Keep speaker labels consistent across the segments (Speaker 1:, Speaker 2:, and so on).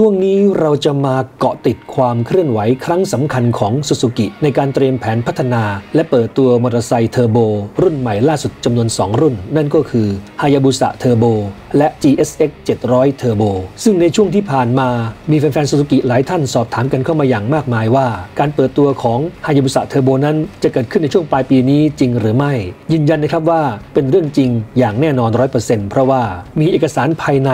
Speaker 1: ช่วงนี้เราจะมาเกาะติดความเคลื่อนไหวครั้งสำคัญของซูซูกิในการเตรียมแผนพัฒนา และเปิดตัวมอเตอร์ไซค์เทอร์โบรุ่นใหม่ล่าสุดจำนวน 2 รุ่น นั่นก็คือ Hayabusa Turbo และ GSX 700 Turbo ซึ่งในช่วงที่ผ่านมามีแฟนๆซูซูกิหลายท่านสอบถามกันเข้ามาอย่างมากมายว่า การเปิดตัวของ Hayabusa Turbo นั้นจะเกิดขึ้นในช่วงปลายปีนี้จริงหรือไม่ ยืนยันนะครับว่าเป็นเรื่องจริงอย่างแน่นอน 100%เพราะว่ามีเอกสารภายใน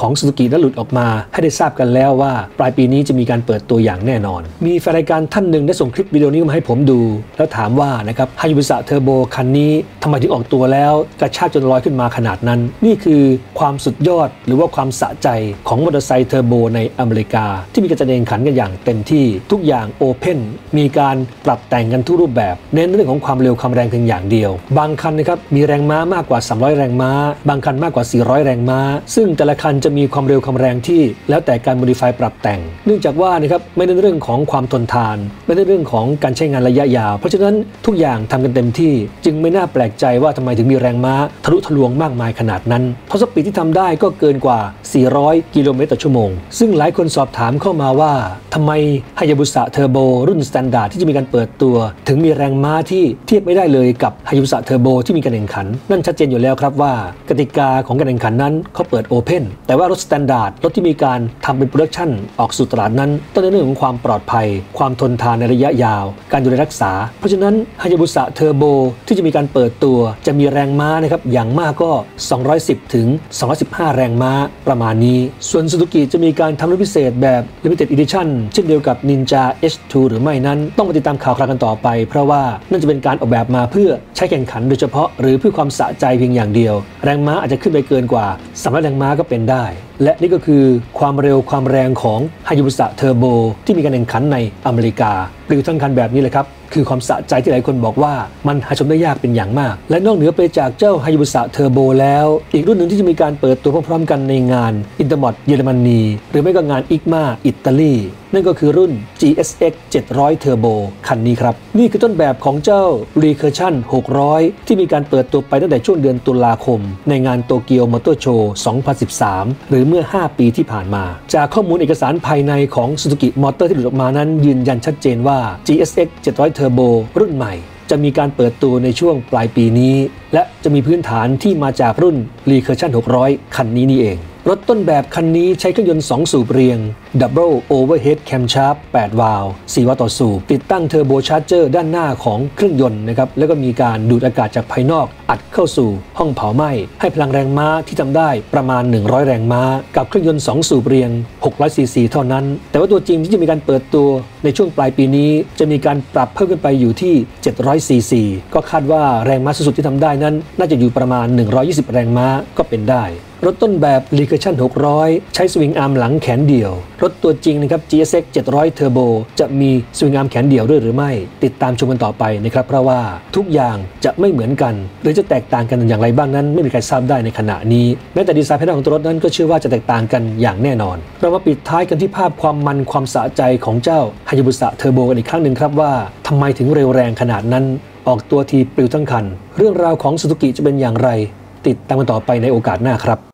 Speaker 1: ของซูซูกิได้หลุดออกมาให้ได้ทราบกันแล้วว่า ปลายปีนี้จะมีการเปิดตัวอย่างแน่นอน มีแฟนรายการท่านหนึ่งได้ส่งคลิปวิดีโอนี้มาให้ผมดู แล้วถามว่านะครับฮายุบิสะเทอร์โบคันนี้ทำไมถึงออกตัวแล้วกระชากจนลอยขึ้นมาขนาดนั้น นี่คือความสุดยอดหรือว่าความสะใจของมอเตอร์ไซค์เทอร์โบในอเมริกา ที่มีการแสดงขันกันอย่างเต็มที่ทุกอย่างโอเพนมีการปรับแต่งกันทุกรูปแบบ เน้นเรื่องของความเร็วความแรงเพียงอย่างเดียว บางคันนะครับมีแรงม้ามากกว่า 300 แรงม้า บางคันมากกว่า 400 แรงม้า ซึ่งแต่ละคันจะมีความเร็วความแรงที่ แล้วแต่การโมดิฟายปรับแต่ง เนื่องจากว่านะครับไม่ได้เรื่องของความทนทาน ไม่ได้เรื่องของการใช้งานระยะยาว เพราะฉะนั้นทุกอย่างทำกันเต็มที่ จึงไม่น่าแปลกใจว่าทำไมถึงมีแรงม้าทะลุทะลวงมากมายขนาดนั้น เพราะสปีดที่ทำได้ก็เกินกว่า 400 กิโลเมตรต่อชั่วโมง ซึ่งหลายคนสอบถามเข้ามาว่าทำไมฮายาบุสะเทอร์โบรุ่นสแตนดาร์ดที่จะมีการเปิดตัว ถึงมีแรงม้าที่เทียบไม่ได้เลยกับฮายาบุสะเทอร์โบที่มีการแข่งขัน นั่นชัดเจนอยู่แล้วครับว่ากติกาของการแข่งขันนั้นเขาเปิดโอเพนแต่ว่ารถสแตนดาร์ดรถที่มีการทำเป็นโปรดักชันออกสู่ตลาดนั้น ต้องในเรื่องของความปลอดภัย ความทนทานในระยะยาว การดูแลรักษา เพราะฉะนั้นฮายาบุสะเทอร์โบที่จะมีการเปิดตัวจะมีแรงม้านะครับอย่างมากก็ 210 ถึง 215 แรงม้าประมาณนี้ ส่วนซูซูกิจะมีการทำรถพิเศษแบบ Limited Edition เช่นเดียวกับ Ninja H2 หรือไม่นั้นต้องมาติดตามข่าวคราวกันต่อไป เพราะว่านั่นจะเป็นการออกแบบมาเพื่อใช้แข่งขันโดยเฉพาะ หรือเพื่อความสะใจเพียงอย่างเดียว แรงม้าอาจจะขึ้นไปเกินกว่า300แรงม้าก็เป็นได้ และนี่ก็คือความเร็วความแรงของฮายุบุสะเทอร์โบที่มีการแข่งขันในอเมริกา ปลิวทั้งคันแบบนี้เลยครับ คือความสะใจที่หลายคนบอกว่ามันหาชมได้ยากเป็นอย่างมาก และนอกเหนือไปจากเจ้าฮายุบุสะเทอร์โบแล้ว อีกรุ่นหนึ่งที่จะมีการเปิดตัวพร้อมๆกันในงานอินเตอร์มอดเยอรมนี หรือไม่ก็งานอิกมาอิตาลีนั่นก็คือรุ่น GSX 700 Turbo คันนี้ครับ นี่คือต้นแบบของเจ้า Recursion 600 ที่มีการเปิดตัวไปตั้งแต่ช่วงเดือนตุลาคม ในงานโตเกียวมอเตอร์โชว์ 2013 หรือเมื่อ 5 ปีที่ผ่านมา จากข้อมูลเอกสารภายในของ Suzuki Motor ที่หลุดออกมานั้นยืนยันชัดเจนว่า GSX 700 Turbo รุ่นใหม่ จะมีการเปิดตัวในช่วงปลายปีนี้ และจะมีพื้นฐานที่มาจากรุ่น Recursion 600 คันนี้นี่เอง รถต้นแบบคันนี้ใช้เครื่องยนต์ 2 สูบเรียง Double Overhead Camshaft 8 วาล์ว4วัตต์ต่อสูบ ติดตั้งเทอร์โบชาร์เจอร์ด้านหน้าของเครื่องยนต์นะครับ แล้วก็มีการดูดอากาศจากภายนอก อัดเข้าสู่ห้องเผาไหม้ ให้พลังแรงม้าที่ทำได้ประมาณ 100 แรงม้า กับเครื่องยนต์ 2 สูบเรียง 600 ซีซีเท่านั้น แต่ว่าตัวจริงที่จะมีการเปิดตัวในช่วงปลายปีนี้ จะมีการปรับเพิ่มขึ้นไปอยู่ที่ 700 ซีซี ก็คาดว่าแรงม้าสุดที่ทำได้นั้น น่าจะอยู่ประมาณ 120 แรงม้าก็เป็นได้ รถต้นแบบ r e c u r s i o n 600 ใช้สวิงอาร์มหลังแขนเดี่ยว รถตัวจริงนะครับ GSX 700 Turbo จะมีสวิงอาร์มแขนเดี่ยวด้วยหรือไม่ ติดตามชมกันต่อไปนะครับ เพราะว่าทุกอย่างจะไม่เหมือนกัน หรือจะแตกต่างกันอย่างไรบ้างนั้น ไม่มีใครทราบได้ในขณะนี้แม้แต่ดีไซน์ภายในของตัวรถนั้นก็เชื่อว่าจะแตกต่างกันอย่างแน่นอน เรามาปิดท้ายกันที่ภาพความมันความสะใจของเจ้าฮายาบุสะเทอร์โบกันอีกครั้งหนึ่งครับว่าทำไมถึงเร็วแรงขนาดนั้น ออกตัวทีปลิวทั้งคัน เรื่องราวของสุ u ุกิจะเป็นอย่างไร ติดตามกันต่อไปในโอกาสหน้าครับ